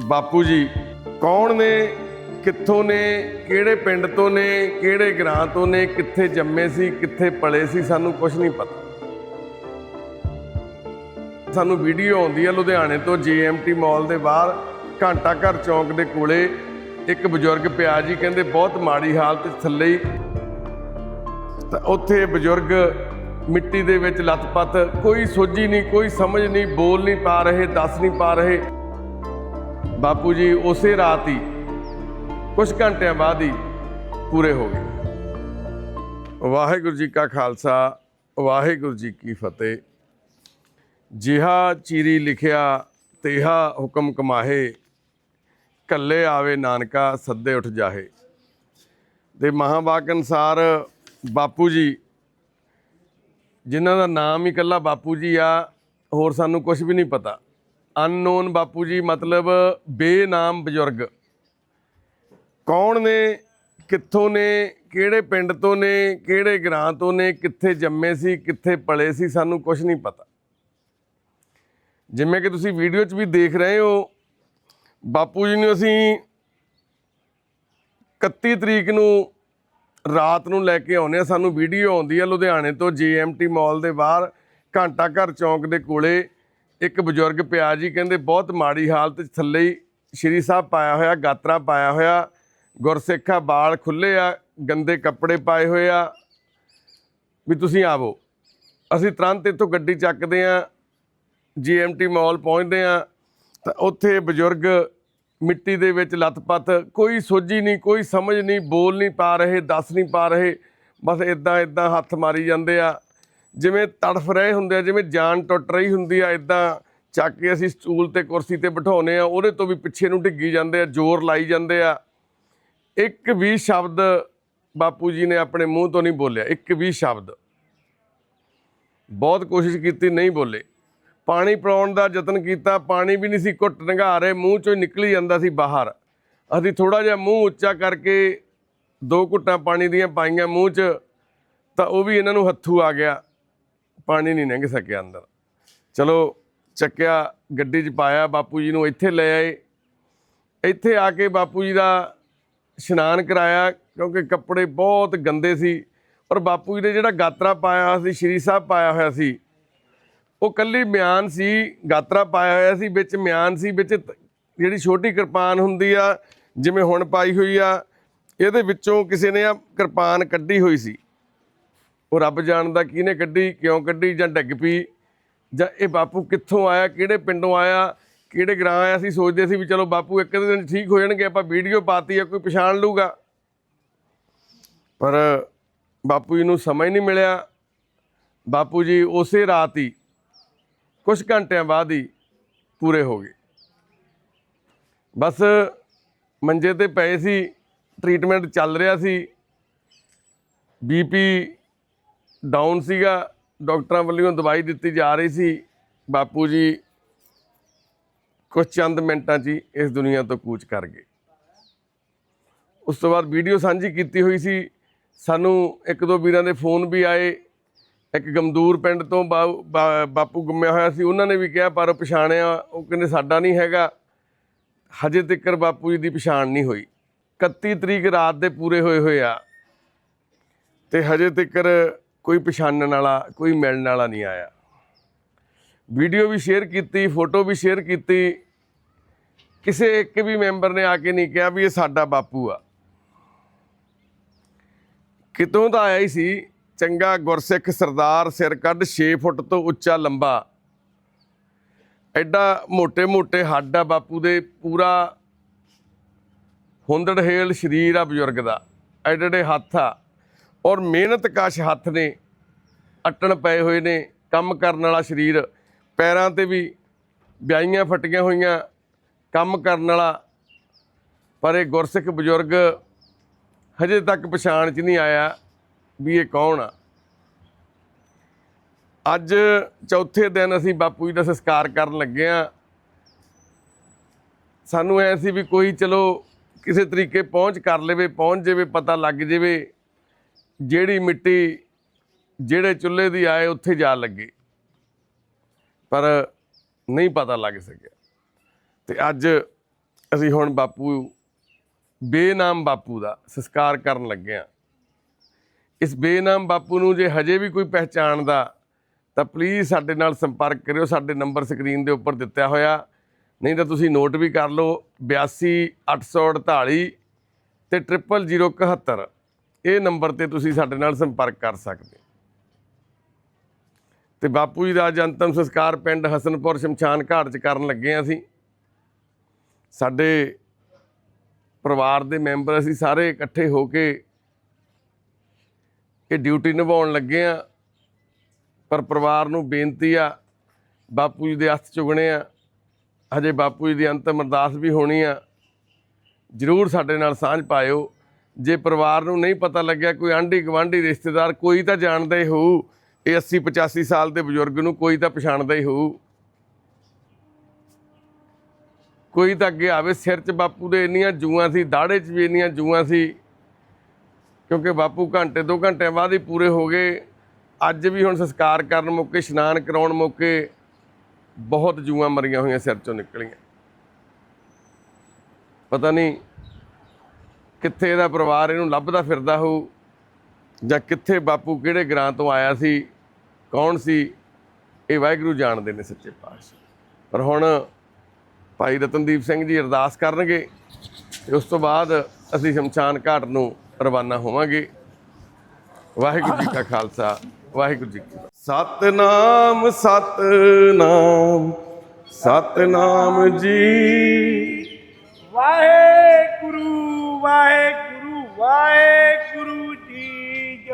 ਬਾਪੂ ਜੀ, ਕੌਣ ਨੇ, ਕਿੱਥੋਂ ਨੇ, ਕਿਹੜੇ ਪਿੰਡ ਤੋਂ ਨੇ, ਕਿਹੜੇ ਗ੍ਰਾਂ ਤੋਂ ਨੇ, ਕਿੱਥੇ ਜੰਮੇ ਸੀ, ਕਿੱਥੇ ਪਲੇ ਸੀ, ਸਾਨੂੰ ਕੁਝ ਨਹੀਂ ਪਤਾ। ਸਾਨੂੰ ਵੀਡੀਓ ਆਉਂਦੀ ਹੈ ਲੁਧਿਆਣੇ ਤੋਂ ਜੀਐਮਟੀ ਮਾਲ ਦੇ ਬਾਹਰ, ਘੰਟਾ ਘਰ ਚੌਂਕ ਦੇ ਕੋਲੇ। ਇੱਕ ਬਜ਼ੁਰਗ ਪਿਆ ਜੀ, ਕਹਿੰਦੇ, ਬਹੁਤ ਮਾੜੀ ਹਾਲਤ ਥੱਲੇ ਹੀ। ਤਾਂ ਉੱਥੇ ਬਜ਼ੁਰਗ ਮਿੱਟੀ ਦੇ ਵਿੱਚ ਲੱਤ-ਪੱਤ, ਕੋਈ ਸੋਝੀ ਨਹੀਂ, ਕੋਈ ਸਮਝ ਨਹੀਂ, ਬੋਲ ਨਹੀਂ ਪਾ ਰਹੇ, ਦੱਸ ਨਹੀਂ ਪਾ ਰਹੇ। ਬਾਪੂ ਜੀ, ਉਸੇ ਰਾਤ ਹੀ ਕੁਝ ਘੰਟਿਆਂ ਬਾਅਦ ਹੀ ਪੂਰੇ ਹੋ ਗਏ। ਵਾਹਿਗੁਰੂ ਜੀ ਕਾ ਖਾਲਸਾ, ਵਾਹਿਗੁਰੂ ਜੀ ਕੀ ਫਤਿਹ। ਜਿਹਾ ਚੀਰੀ ਲਿਖਿਆ, ਤੇਹਾ ਹੁਕਮ ਕਮਾਹੇ, ਕੱਲੇ ਆਵੇ ਨਾਨਕਾ, ਸੱਦੇ ਉੱਠ ਜਾਹੇ। ਦੇ ਮਹਾਵਾਕ ਅਨਸਾਰ ਬਾਪੂ ਜੀ, ਜਿਨ੍ਹਾਂ ਦਾ ਨਾਮ ਹੀ ਇਕੱਲਾ ਬਾਪੂ ਜੀ ਆ, ਹੋਰ ਸਾਨੂੰ ਕੁਝ ਵੀ ਨਹੀਂ ਪਤਾ। ਅਨਨੋਨ ਬਾਪੂ ਜੀ, ਮਤਲਬ ਬੇਨਾਮ ਬਜ਼ੁਰਗ। ਕੌਣ ਨੇ, ਕਿੱਥੋਂ ਨੇ, ਕਿਹੜੇ ਪਿੰਡ ਤੋਂ ਨੇ, ਕਿਹੜੇ ਗ੍ਰਾਂ ਤੋਂ ਨੇ, ਕਿੱਥੇ ਜੰਮੇ ਸੀ, ਕਿੱਥੇ ਪਲੇ ਸੀ, ਸਾਨੂੰ ਕੁਝ ਨਹੀਂ ਪਤਾ। ਜਿਵੇਂ ਕਿ ਤੁਸੀਂ ਵੀਡੀਓ 'ਚ ਵੀ ਦੇਖ ਰਹੇ ਹੋ, ਬਾਪੂ ਜੀ ਨੂੰ ਅਸੀਂ 31 ਤਰੀਕ ਨੂੰ ਰਾਤ ਨੂੰ ਲੈ ਕੇ ਆਉਨੇ ਆ ਸਾਨੂੰ ਵੀਡੀਓ ਆਉਂਦੀ ਆ ਲੁਧਿਆਣੇ ਤੋਂ ਜੀਐਮਟੀ ਮਾਲ ਦੇ ਬਾਹਰ, ਘੰਟਾ ਘਰ ਚੌਂਕ ਦੇ ਕੋਲੇ। ਇੱਕ ਬਜ਼ੁਰਗ ਪਿਆ ਜੀ, ਕਹਿੰਦੇ ਬਹੁਤ ਮਾੜੀ ਹਾਲਤ 'ਚ ਥੱਲੇ ਹੀ ਸ਼੍ਰੀ ਸਾਹਿਬ ਪਾਇਆ ਹੋਇਆ, ਗਾਤਰਾ ਪਾਇਆ ਹੋਇਆ, ਗੁਰਸਿੱਖਾ ਬਾਲ ਖੁੱਲੇ ਆ, ਗੰਦੇ ਕੱਪੜੇ ਪਾਏ ਹੋਏ ਆ। ਵੀ ਤੁਸੀਂ ਆਵੋ। ਅਸੀਂ ਤੁਰੰਤ ਇੱਥੋਂ ਗੱਡੀ ਚੱਕਦੇ ਆ ਜੀਐਮਟੀ ਮਾਲ ਪਹੁੰਚਦੇ ਆ, ਤਾਂ ਉੱਥੇ ਬਜ਼ੁਰਗ ਮਿੱਟੀ ਦੇ ਵਿੱਚ ਲੱਤ-ਪੱਤ, ਕੋਈ ਸੋਝੀ ਨਹੀਂ, ਕੋਈ ਸਮਝ ਨਹੀਂ, ਬੋਲ ਨਹੀਂ ਪਾ ਰਹੇ, ਦੱਸ ਨਹੀਂ ਪਾ ਰਹੇ, ਬਸ ਇਦਾਂ ਇਦਾਂ ਹੱਥ ਮਾਰੀ ਜਾਂਦੇ ਆ। ਜਿਵੇਂ ਤੜਫ ਰਹੇ ਹੁੰਦੇ ਆ, ਜਿਵੇਂ ਜਾਨ ਟੁੱਟ ਰਹੀ ਹੁੰਦੀ ਆ ਇਦਾਂ ਚੱਕ ਕੇ ਅਸੀਂ ਸਟੂਲ ਤੇ ਕੁਰਸੀ ਤੇ ਬਿਠਾਉਨੇ ਆ, ਉਹਦੇ ਤੋਂ ਵੀ ਪਿੱਛੇ ਨੂੰ ਢਿੱਗੀ ਜਾਂਦੇ ਆ, ਜ਼ੋਰ ਲਾਈ ਜਾਂਦੇ ਆ। ਇੱਕ ਵੀ ਸ਼ਬਦ ਬਾਪੂ ਜੀ ਨੇ ਆਪਣੇ ਮੂੰਹ ਤੋਂ ਨਹੀਂ ਬੋਲਿਆ, ਇੱਕ ਵੀ ਸ਼ਬਦ। ਬਹੁਤ ਕੋਸ਼ਿਸ਼ ਕੀਤੀ, ਨਹੀਂ ਬੋਲੇ। ਪਾਣੀ ਪਿਲਾਉਣ ਦਾ ਯਤਨ ਕੀਤਾ, ਪਾਣੀ ਵੀ ਨਹੀਂ ਸੀ, ਘੁੱਟ ਨੰਗਾ ਰਹੇ, ਮੂੰਹ ਚੋਂ ਹੀ ਨਿਕਲੀ ਜਾਂਦਾ ਸੀ ਬਾਹਰ। ਅਸੀਂ ਥੋੜਾ ਜਿਹਾ ਮੂੰਹ ਉੱਚਾ ਕਰਕੇ ਦੋ ਘੁੱਟਾਂ ਪਾਣੀ ਦੀਆਂ ਪਾਈਆਂ ਮੂੰਹ 'ਚ, ਤਾਂ ਉਹ ਵੀ ਇਹਨਾਂ ਨੂੰ ਹੱਥੂ ਆ ਗਿਆ। ਪਾਣੀ ਨਹੀਂ ਲੰਘ ਸਕਿਆ ਅੰਦਰ। ਚਲੋ, ਚੱਕਿਆ, ਗੱਡੀ 'ਚ ਪਾਇਆ, ਬਾਪੂ ਜੀ ਨੂੰ ਇੱਥੇ ਲੈ ਆਏ। ਇੱਥੇ ਆ ਕੇ ਬਾਪੂ ਜੀ ਦਾ ਇਸ਼ਨਾਨ ਕਰਾਇਆ, ਕਿਉਂਕਿ ਕੱਪੜੇ ਬਹੁਤ ਗੰਦੇ ਸੀ। ਔਰ ਬਾਪੂ ਜੀ ਨੇ ਜਿਹੜਾ ਗਾਤਰਾ ਪਾਇਆ ਹੋਇਆ ਸੀ, ਸ਼੍ਰੀ ਸਾਹਿਬ ਪਾਇਆ ਹੋਇਆ ਸੀ, ਉਹ ਕੱਲੀ ਮਿਆਨ ਸੀ, ਗਾਤਰਾ ਪਾਇਆ ਹੋਇਆ ਸੀ, ਵਿੱਚ ਮਿਆਨ ਸੀ, ਵਿੱਚ ਜਿਹੜੀ ਛੋਟੀ ਕਿਰਪਾਨ ਹੁੰਦੀ ਆ, ਜਿਵੇਂ ਹੁਣ ਪਾਈ ਹੋਈ ਆ, ਇਹਦੇ ਵਿੱਚੋਂ ਕਿਸੇ ਨੇ ਆ ਕਿਰਪਾਨ ਕੱਢੀ ਹੋਈ ਸੀ। ਉਹ ਰੱਬ ਜਾਣਦਾ ਕਿਹਨੇ ਕੱਢੀ, ਕਿਉਂ ਕੱਢੀ ਜਾਂ ਡਿੱਗ ਪਈ? ਜਾਂ ਇਹ ਬਾਪੂ ਕਿੱਥੋਂ ਆਇਆ, ਕਿਹੜੇ ਪਿੰਡੋਂ ਆਇਆ, ਕਿਹੜੇ ਗ੍ਰਾਂ ਆਇਆ? ਸੀ ਸੋਚਦੇ ਸੀ ਵੀ ਚਲੋ ਬਾਪੂ ਇੱਕ ਦਿਨ ਠੀਕ ਹੋ ਜਾਣਗੇ, ਆਪਾਂ ਵੀਡੀਓ ਪਾਤੀ ਆ, ਕੋਈ ਪਛਾਣ ਲੂਗਾ ਪਰ ਬਾਪੂ ਜੀ ਨੂੰ ਸਮਾਂ ਹੀ ਨਹੀਂ ਮਿਲਿਆ। ਬਾਪੂ ਜੀ ਉਸੇ ਰਾਤ ਹੀ ਕੁਝ ਘੰਟਿਆਂ ਬਾਅਦ ਹੀ ਪੂਰੇ ਹੋ ਗਏ। ਬਸ ਮੰਜੇ ਤੇ ਪਏ ਸੀ, ਟ੍ਰੀਟਮੈਂਟ ਚੱਲ ਰਿਹਾ ਸੀ। ਬੀਪੀ ਡਾਊਨ ਸੀਗਾ ਡਾਕਟਰਾਂ ਵੱਲੋਂ ਦਵਾਈ ਦਿੱਤੀ ਜਾ ਰਹੀ ਸੀ। ਬਾਪੂ ਜੀ ਕੁਝ ਚੰਦ ਮਿੰਟਾਂ 'ਚ ਹੀ ਇਸ ਦੁਨੀਆ ਤੋਂ ਕੂਚ ਕਰ ਗਏ। ਉਸ ਤੋਂ ਬਾਅਦ ਵੀਡੀਓ ਸਾਂਝੀ ਕੀਤੀ ਹੋਈ ਸੀ। ਸਾਨੂੰ ਇੱਕ ਦੋ ਵੀਰਾਂ ਦੇ ਫੋਨ ਵੀ ਆਏ। ਇੱਕ ਗਮਦੂਰ ਪਿੰਡ ਤੋਂ ਬਾ- ਬਾਪੂ ਗੁੰਮਿਆ ਹੋਇਆ ਸੀ। ਉਹਨਾਂ ਨੇ ਵੀ ਕਿਹਾ, ਪਰ ਪਛਾਣਿਆ, ਉਹ ਕਹਿੰਦੇ ਸਾਡਾ ਨਹੀਂ ਹੈਗਾ। ਹਜੇ ਤੱਕਰ ਬਾਪੂ ਜੀ ਦੀ ਪਛਾਣ ਨਹੀਂ ਹੋਈ। 31 ਤਰੀਕ ਰਾਤ ਦੇ ਪੂਰੇ ਹੋਏ ਹੋਏ ਆ। ਤੇ ਹਜੇ ਤੱਕ ਕੋਈ ਪਛਾਣਨ ਵਾਲਾ, ਕੋਈ ਮਿਲਣ ਵਾਲਾ ਨਹੀਂ ਆਇਆ। ਵੀਡੀਓ ਵੀ ਸ਼ੇਅਰ ਕੀਤੀ ਫੋਟੋ ਵੀ ਸ਼ੇਅਰ ਕੀਤੀ। ਕਿਸੇ ਇੱਕ ਵੀ ਮੈਂਬਰ ਨੇ ਆ ਕੇ ਨਹੀਂ ਕਿਹਾ ਵੀ ਇਹ ਸਾਡਾ ਬਾਪੂ ਆ। ਕਿਤੋਂ ਤਾਂ ਆਇਆ ਹੀ ਸੀ, ਚੰਗਾ ਗੁਰਸਿੱਖ ਸਰਦਾਰ ਸਿਰ ਕੱਢ 6 ਫੁੱਟ ਤੋਂ ਉੱਚਾ ਲੰਬਾ। ਐਡਾ ਮੋٹے-ਮੋٹے ਹੱਡ ਆ ਬਾਪੂ ਦੇ, ਪੂਰਾ ਹੁੰਦੜ ਹੇਲ ਸਰੀਰ ਆ ਬਜ਼ੁਰਗ ਦਾ ਐਡੇ ਐਡੇ ਹੱਥ ਆ। ਔਰ ਮਿਹਨਤ ਮਿਹਨਤਕਸ਼ ਹੱਥ ਨੇ ਅਟਣ ਪਏ ਹੋਏ ਨੇ, ਕੰਮ ਕਰਨ ਵਾਲਾ ਸਰੀਰ, ਪੈਰਾਂ ਤੇ ਵੀ ਵਿਆਹੀਆਂ ਫਟੀਆਂ ਹੋਈਆਂ, ਕੰਮ ਕਰਨ ਵਾਲਾ, ਪਰ ਇਹ ਗੁਰਸਿੱਖ ਬਜ਼ੁਰਗ ਹਜੇ ਤੱਕ ਪਛਾਣ 'ਚ ਨਹੀਂ ਆਇਆ ਵੀ ਇਹ ਕੌਣ ਆ। ਅੱਜ ਚੌਥੇ ਦਿਨ ਅਸੀਂ ਬਾਪੂ ਜੀ ਦਾ ਸੰਸਕਾਰ ਕਰਨ ਲੱਗੇ ਆ ਸਾਨੂੰ ਐ ਸੀ ਵੀ ਕੋਈ ਚਲੋ ਕਿਸੇ ਤਰੀਕੇ ਪਹੁੰਚ ਕਰ ਲਵੇ, ਪਹੁੰਚ ਜਾਵੇ, ਪਤਾ ਲੱਗ ਜਾਵੇ, ਜਿਹੜੀ ਮਿੱਟੀ ਜਿਹੜੇ ਚੁੱਲ੍ਹੇ ਦੀ ਆਏ ਉੱਥੇ ਜਾ ਲੱਗੇ। ਪਰ ਨਹੀਂ ਪਤਾ ਲੱਗ ਸਕਿਆ। ਤੇ ਅੱਜ ਅਸੀਂ ਹੁਣ ਬਾਪੂ, ਬੇਨਾਮ ਬਾਪੂ ਦਾ ਸੰਸਕਾਰ ਕਰਨ ਲੱਗੇ ਆ ਇਸ ਬੇਨਾਮ ਬਾਪੂ ਨੂੰ ਜੇ ਹਜੇ ਵੀ ਕੋਈ ਪਹਿਚਾਣਦਾ ਤਾਂ ਪਲੀਜ਼ ਸਾਡੇ ਨਾਲ ਸੰਪਰਕ ਕਰਿਓ। ਸਾਡੇ ਨੰਬਰ ਸਕਰੀਨ ਦੇ ਉੱਪਰ ਦਿੱਤਾ ਹੋਇਆ। ਨਹੀਂ ਤਾਂ ਤੁਸੀਂ ਨੋਟ ਵੀ ਕਰ ਲਓ। 82848 ਤੇ 00071 ਇਹ ਨੰਬਰ ਤੇ ਤੁਸੀਂ ਸਾਡੇ ਨਾਲ ਸੰਪਰਕ ਕਰ ਸਕਦੇ ਹੋ। ਤੇ ਬਾਪੂ ਜੀ ਦਾ ਅੱਜ ਅੰਤਮ ਸੰਸਕਾਰ ਪਿੰਡ ਹਸਨਪੁਰ ਸ਼ਮਸ਼ਾਨ ਘਾਟ 'ਚ ਕਰਨ ਲੱਗੇ ਹਾਂ ਅਸੀਂ। ਸਾਡੇ ਪਰਿਵਾਰ ਦੇ ਮੈਂਬਰ ਅਸੀਂ ਸਾਰੇ ਇਕੱਠੇ ਹੋ ਕੇ ਇਹ ਡਿਊਟੀ ਨਿਭਾਉਣ ਲੱਗੇ ਆ। ਪਰ ਪਰਿਵਾਰ ਨੂੰ ਬੇਨਤੀ ਆ, ਬਾਪੂ ਜੀ ਦੇ ਹੱਥ ਚੁਗਣੇ ਆ। ਹਜੇ ਬਾਪੂ ਜੀ ਦੀ ਅੰਤਮ ਅਰਦਾਸ ਵੀ ਹੋਣੀ ਆ। ਜਰੂਰ ਸਾਡੇ ਨਾਲ ਸਾਂਝ ਪਾਇਓ। ਜੇ ਪਰਿਵਾਰ ਨੂੰ ਨਹੀਂ ਪਤਾ ਲੱਗਿਆ, ਕੋਈ ਆਂਢੀ ਗਵਾਂਢੀ ਰਿਸ਼ਤੇਦਾਰ ਕੋਈ ਤਾਂ ਜਾਣਦਾ ਹੀ ਹੋਊ ਇਹ 80 85 ਸਾਲ ਦੇ ਬਜ਼ੁਰਗ ਨੂੰ ਕੋਈ ਤਾਂ ਪਛਾਣਦਾ ਹੀ ਹੋਊ। ਕੋਈ ਤਾਂ ਅੱਗੇ ਆਵੇ, ਸਿਰ 'ਚ ਬਾਪੂ ਦੇ ਇੰਨੀਆਂ ਜੂਆਂ ਸੀ ਦਾੜੇ 'ਚ ਵੀ ਇੰਨੀਆਂ ਜੂਆਂ ਸੀ, ਕਿਉਂਕਿ ਬਾਪੂ ਘੰਟੇ, ਦੋ ਘੰਟਿਆਂ ਬਾਅਦ ਹੀ ਪੂਰੇ ਹੋ ਗਏ। ਅੱਜ ਵੀ ਹੁਣ ਸੰਸਕਾਰ ਕਰਨ ਮੌਕੇ, ਇਸ਼ਨਾਨ ਕਰਾਉਣ ਮੌਕੇ ਬਹੁਤ ਜੂਆਂ ਮਰੀਆਂ ਹੋਈਆਂ ਸਿਰ 'ਚੋਂ ਨਿਕਲੀਆਂ। ਪਤਾ ਨਹੀਂ ਕਿੱਥੇ ਇਹਦਾ ਪਰਿਵਾਰ ਇਹਨੂੰ ਲੱਭਦਾ ਫਿਰਦਾ ਹੋਊ ਜਾਂ ਕਿੱਥੇ ਬਾਪੂ ਕਿਹੜੇ ਗ੍ਰਾਂ ਤੋਂ ਆਇਆ ਸੀ। ਕੌਣ ਸੀ? ਇਹ ਵਾਹਿਗੁਰੂ ਜਾਣਦੇ ਨੇ ਸੱਚੇ ਪਾਤਸ਼ਾਹ। ਪਰ ਹੁਣ ਭਾਈ ਰਤਨਦੀਪ ਸਿੰਘ ਜੀ ਅਰਦਾਸ ਕਰਨਗੇ ਤੇ ਉਸ ਤੋਂ ਬਾਅਦ ਅਸੀਂ ਸ਼ਮਸ਼ਾਨ ਘਾਟ ਨੂੰ ਰਵਾਨਾ ਹੋਵਾਂਗੇ। ਵਾਹਿਗੁਰੂ ਜੀ ਕਾ ਖਾਲਸਾ, ਵਾਹਿਗੁਰੂ ਜੀ ਕੀ ਸਤਨਾਮ ਸਤਨਾਮ ਸਤਨਾਮ ਜੀ। ਵਾਹਿਗੁਰੂ ਵਾਹਿਗੁਰੂ ਵਾਹਿਗੁਰੂ।